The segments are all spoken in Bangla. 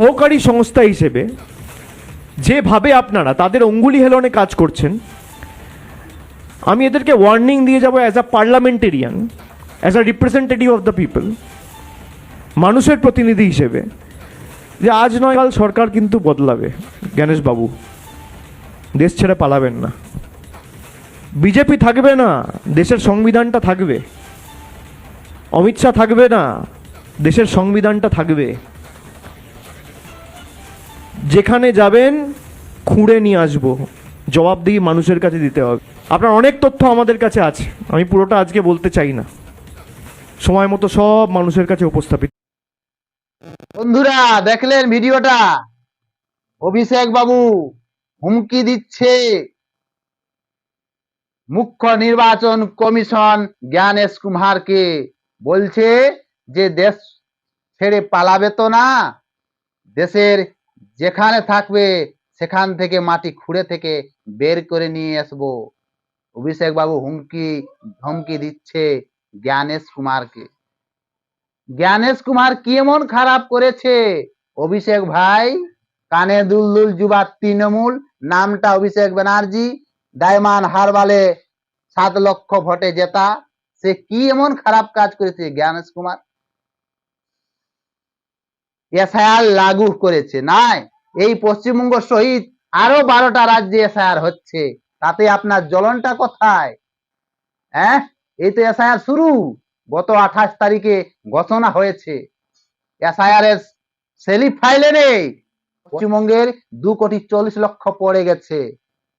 সহকারী সংস্থা হিসেবে যেভাবে আপনারা তাদের অঙ্গুলি হেলনে কাজ করছেন, আমি এদেরকে ওয়ার্নিং দিয়ে যাব as a parliamentarian as a representative of the people মানুষের প্রতিনিধি হিসেবে, যে আজ নয়, কাল সরকার কিন্তু বদলাবে জ্ঞানেশবাবু দেশ ছেড়ে পালাবেন না। বিজেপি থাকবে না, দেশের সংবিধানটা থাকবে। অমিত শাহ থাকবে না, দেশের সংবিধানটা থাকবে। যেখানে যাবেন, খুঁড়ে নিয়ে আসব। জবাবদিহি মানুষের কাছে দিতে হবে। আপনার অনেক তথ্য আমাদের কাছে আছে। আমি পুরোটা আজকে বলতে চাই না। সময় মতো সব মানুষের কাছে উপস্থাপিত। বন্ধুরা, দেখলেন ভিডিওটা? অভিষেক বাবু হুমকি দিচ্ছে। মুখ্য নির্বাচন কমিশন জ্ঞানেশ কুমারকে বলছে যে দেশ ছেড়ে পালাবে তো না, দেশের যেখানে থাকবে, সেখান থেকে মাটি খুঁড়ে থেকে বের করে নিয়ে আসব। অভিষেক বাবু হুমকি, ধমকি দিচ্ছে জ্ঞানেশ কুমারকে। জ্ঞানেশ কুমার কি এমন খারাপ করেছে? অভিষেক ভাই, কানে দুলদুল যুবা তৃণমূল, নামটা অভিষেক ব্যানার্জি, ডায়মন্ড হারবালে সাত লক্ষ ভোটে জেতা। সে কি এমন খারাপ কাজ করেছে জ্ঞানেশ কুমার? এসআইআর লাগু করেছে। নাই, এই পশ্চিমবঙ্গ সহিত আরও বারোটা রাজ্যে এসআইআর হচ্ছে। তাতে আপনার জ্বলনটা কোথায়? হ্যাঁ এই তো এসআইআর শুরু। গত আঠাশ তারিখে ঘোষণা হয়েছে। এসআইআর এর সেলিফ ফাইলে নেই। পশ্চিমবঙ্গের দু কোটি চল্লিশ লক্ষ পড়ে গেছে।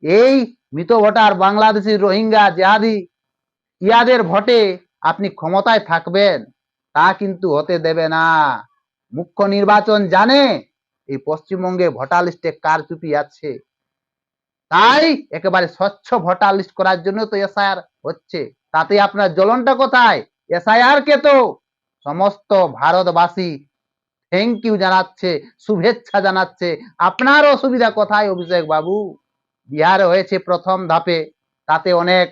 এই মৃত ভোটার বাংলাদেশি রোহিঙ্গা জেহাদি ইয়াদের ভোটে আপনি ক্ষমতায় থাকবেন, তা কিন্তু হতে দেবে না। মুখ্য নির্বাচন জানে এই পশ্চিমবঙ্গে ভোটার লিস্টে কার চুপি আছে। তাই একেবারে স্বচ্ছ ভোটার লিস্ট করার জন্য তো এসআইআর হচ্ছে। তাতে আপনার জ্বলনটা কোথায়? এসআইআর কে তো সমস্ত ভারতবাসী থ্যাংক ইউ জানাচ্ছে, শুভেচ্ছা জানাচ্ছে। আপনার অসুবিধা কোথায় অভিষেক বাবু? বিহারে হয়েছে প্রথম ধাপে। তাতে অনেক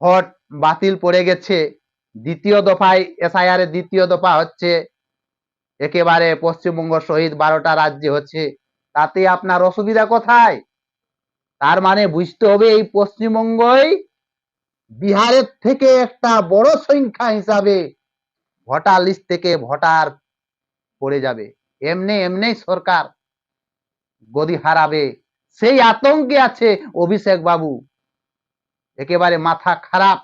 ভোট বাতিল পড়ে গেছে। দ্বিতীয় দফায় এসআইআর দ্বিতীয় দফা হচ্ছে। একেবারে পশ্চিমবঙ্গ সহিত বারোটা রাজ্যে হচ্ছে, তাতে আপনার অসুবিধা কোথায়? তার মানে বুঝতে হবে এই পশ্চিমবঙ্গই বিহারের থেকে একটা বড় সংখ্যা হিসাবে ভোটার লিস্ট থেকে ভোটার পড়ে যাবে। এমনি এমনি সরকার গদি হারাবে। সেই আতঙ্কে আছে অভিষেক বাবু। একেবারে মাথা খারাপ,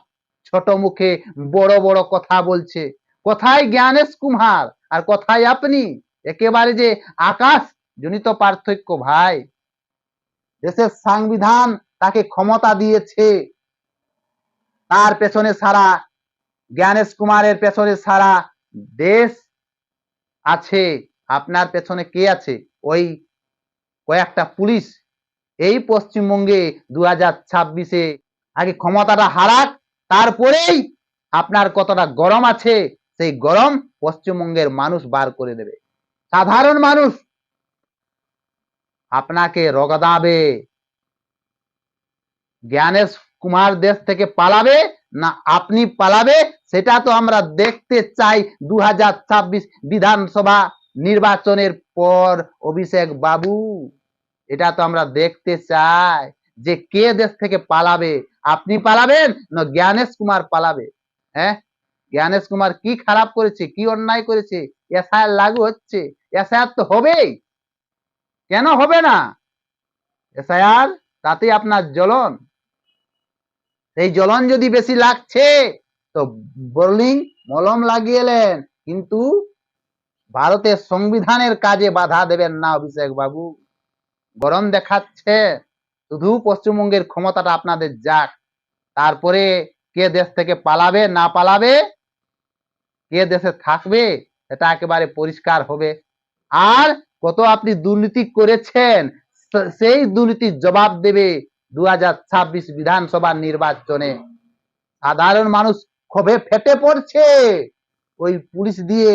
ছোট মুখে বড় বড় কথা বলছে। কোথায় জ্ঞানেশ কুমার? আর কোথায় আপনি, একেবারে যে আকাশ জনিত পার্থক্য ভাই। দেশের সংবিধান তাকে ক্ষমতা দিয়েছে। তার পেছনে সারা, জ্ঞানেশ কুমারের পেছনে সারা দেশ আছে। আপনার পেছনে কে আছে? ওই কয়েকটা পুলিশ। এই পশ্চিমবঙ্গে দু হাজার ছাব্বিশে আগে ক্ষমতাটা হারাক, তারপরেই আপনার কতটা গরম আছে সেই গরম পশ্চিমবঙ্গের মানুষ বার করে দেবে। সাধারণ মানুষ আপনাকে রগদাবে। জ্ঞানেশ কুমার দেশ থেকে পালাবে না আপনি পালাবে সেটা তো আমরা দেখতে চাই দু হাজার ছাব্বিশ বিধানসভা নির্বাচনের পর অভিষেক বাবু। এটা তো আমরা দেখতে চাই যে কে দেশ থেকে পালাবে। আপনি পালাবেন না জ্ঞানেশ কুমার পালাবে? হ্যাঁ? জ্ঞানেশ কুমার কি খারাপ করেছে, কি অন্যায় করেছে এসআইআর লাগু হচ্ছে এসআইআর তো হবেই। কেন হবে না? এসআইআর তাতে আপনার জ্বলন। এই জ্বলন যদি বেশি লাগছে, তো বোলিং মলম লাগিয়েলেন কিন্তু ভারতের সংবিধানের কাজে বাধা দেবেন না অভিষেক বাবু। গরম দেখাচ্ছে, শুধু পশ্চিমবঙ্গের ক্ষমতাটা আপনাদের যাক। তারপরে কে দেশ থেকে পালাবে, না পালাবে কে দেশে থাকবে এটা একেবারে পরিষ্কার হবে। আর কত আপনি দুর্নীতি করেছেন সেই দুর্নীতির জবাব দেবে দু বিধানসভা নির্বাচনে। সাধারণ মানুষ ক্ষোভে ফেটে পড়ছে। ওই পুলিশ দিয়ে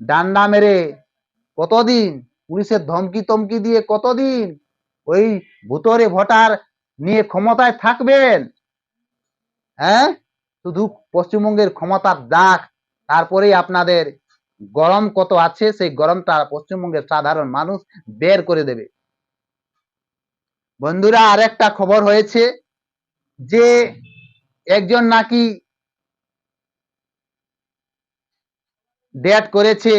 ডান্ডা মেরে কতদিন, পুলিশের ধমকি তমকি দিয়ে কতদিন ওই ভুতরে ভোটার নিয়ে ক্ষমতায় থাকবেন? হ্যাঁ? শুধু পশ্চিমবঙ্গের ক্ষমতার দাগ, তারপরেই আপনাদের গরম কত আছে, সেই গরমটা পশ্চিমবঙ্গের সাধারণ মানুষ বের করে দেবে। বন্ধুরা, আরেকটা খবর হয়েছে যে একজন নাকি ডেট করেছে,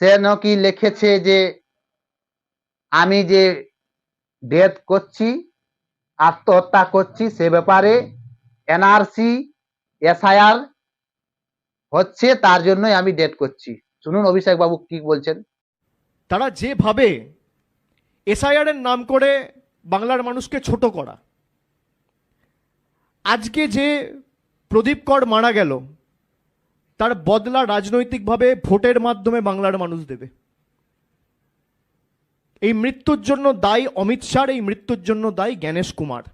সে নাকি লিখেছে যে আমি যে ডেথ করছি, আত্মহত্যা করছি সে ব্যাপারে এনআরসি, এসআইআর হচ্ছে তার জন্যই আমি ডেট করছি। শুনুন অভিষেক বাবু কি বলছেন। তারা যেভাবে এসআইআর এর নাম করে বাংলার মানুষকে ছোট করা। আজকে যে প্রদীপ কর মারা গেল, তার বদলা রাজনৈতিকভাবে ভোটের মাধ্যমে বাংলার মানুষ দেবে। এই মৃত্যুর জন্য দায়ী অমিত শাহ এই মৃত্যুর জন্য দায়ী জ্ঞানেশ কুমার।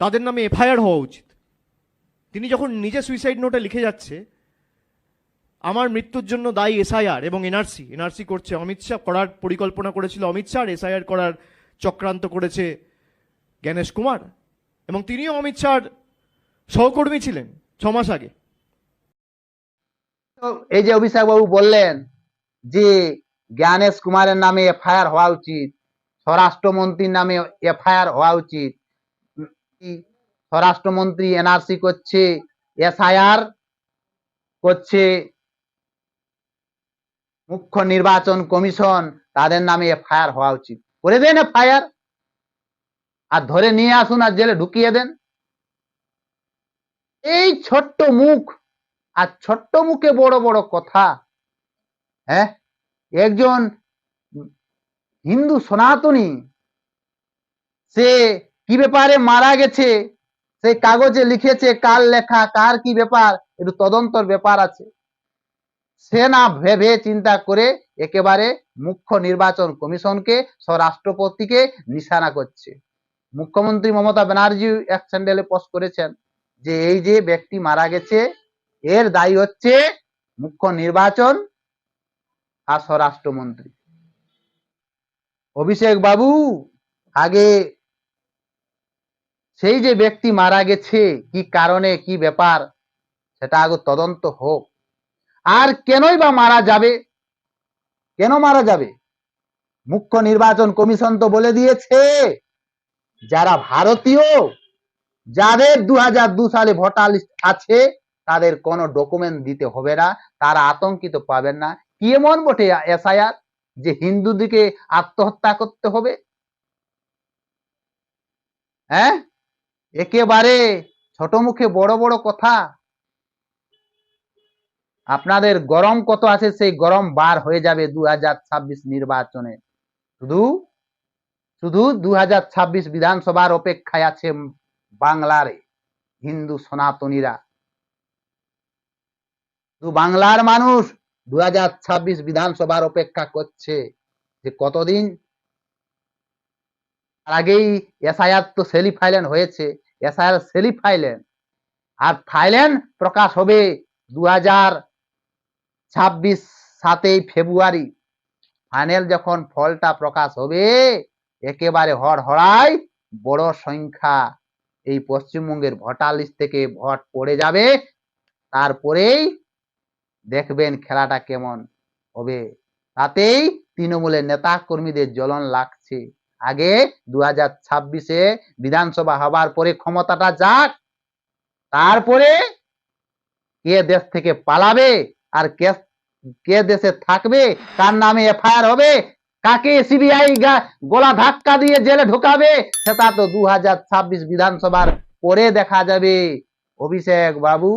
তাদের নামে এফআইআর হওয়া উচিত। তিনি যখন নিজে সুইসাইড নোটে লিখে যাচ্ছে, আমার মৃত্যুর জন্য দায়ী এসআইআর এবং এনআরসি এনআরসি করছে অমিত শাহ, করার পরিকল্পনা করেছিল অমিত শাহ এসআইআর করার চক্রান্ত করেছে জ্ঞানেশ কুমার এবং তিনিও অমিত শাহর সহকর্মী ছিলেন ছ মাস আগে এই যে অভিষেক বাবু বললেন যে জ্ঞানেশ কুমারের নামে এফআইআর হওয়া উচিত, স্বরাষ্ট্রমন্ত্রীর নামে এফআইআর হওয়া উচিত স্বরাষ্ট্রমন্ত্রী এনআরসি করছে, এসআইআর করছে, মুখ্য নির্বাচন কমিশন, তাদের নামে এফআইআর হওয়া উচিত। করে দেন এফআইআর। আর ধরে নিয়ে আসুন আর জেলে ঢুকিয়ে দেন। এই ছোট্ট মুখ আর ছোট্ট মুখে বড় বড় কথা হ্যাঁ? একজন হিন্দু সনাতনী, সে কি ব্যাপারে মারা গেছে? সেই কাগজে লিখেছে, কার লেখা, কার কি ব্যাপার? একটু তদন্তর ব্যাপার আছে। সে না ভেবে চিন্তা করে একেবারে মুখ্য নির্বাচন কমিশনকে, স্বরাষ্ট্রপতিকে নিশানা করছে। মুখ্যমন্ত্রী মমতা ব্যানার্জি এক স্যান্ডেলে পোস্ট করেছেন যে এই যে ব্যক্তি মারা গেছে, এর দায়ী হচ্ছে মুখ্য নির্বাচন আর স্বরাষ্ট্রমন্ত্রী। অভিষেক বাবু, আগে সেই যে ব্যক্তি মারা গেছে, কি কারণে, কি ব্যাপার, সেটা আগে তদন্ত হোক। আর কেনই বা মারা যাবে? কেন মারা যাবে? মুখ্য নির্বাচন কমিশন তো বলে দিয়েছে, যারা ভারতীয়, যাদের দু সালে ভোটার লিস্ট আছে, তাদের কোনো ডকুমেন্ট দিতে হবে না, তারা আতঙ্কিত পাবেন না। কি এমন বটে এসআইআর যে হিন্দুদিকে আত্মহত্যা করতে হবে? হ্যাঁ? একেবারে ছোট মুখে বড় বড় কথা। আপনাদের গরম কত আছে, সেই গরম বার হয়ে যাবে দু নির্বাচনে। শুধু শুধু দু বিধানসভার অপেক্ষায় আছে বাংলার হিন্দু সনাতনীরা। বাংলার মানুষ দু হাজার ছাব্বিশ বিধানসভার অপেক্ষা করছে যে কতদিন আগেই এসআইআর তো সেলি ফাইলেন হয়েছে, এসআইআর সেলি ফাইলেন আর থাইল্যান্ড প্রকাশ হবে দু হাজার ছাব্বিশ সাতই ফেব্রুয়ারি। ফাইনাল যখন ফলটা প্রকাশ হবে, একেবারে হড়হড়াই বড় সংখ্যা এই পশ্চিমবঙ্গের ভোটার লিস্ট থেকে ভোট পড়ে যাবে। তারপরেই দেখবেন খেলাটা কেমন হবে। তাতেই তৃণমূলের নেতা কর্মীদের জ্বলন লাগছে। আগে দু হাজার ছাব্বিশে বিধানসভা হবার পরে ক্ষমতাটা যাক, তারপরে কে দেশ থেকে পালাবে আর কে কে দেশে থাকবে, কার নামে এফআইআর হবে, কাকে সিবিআই গোলা ধাক্কা দিয়ে জেলে ঢোকাবে, সেটা তো দু হাজার ছাব্বিশ বিধানসভার পরে দেখা যাবে। অভিষেক বাবু।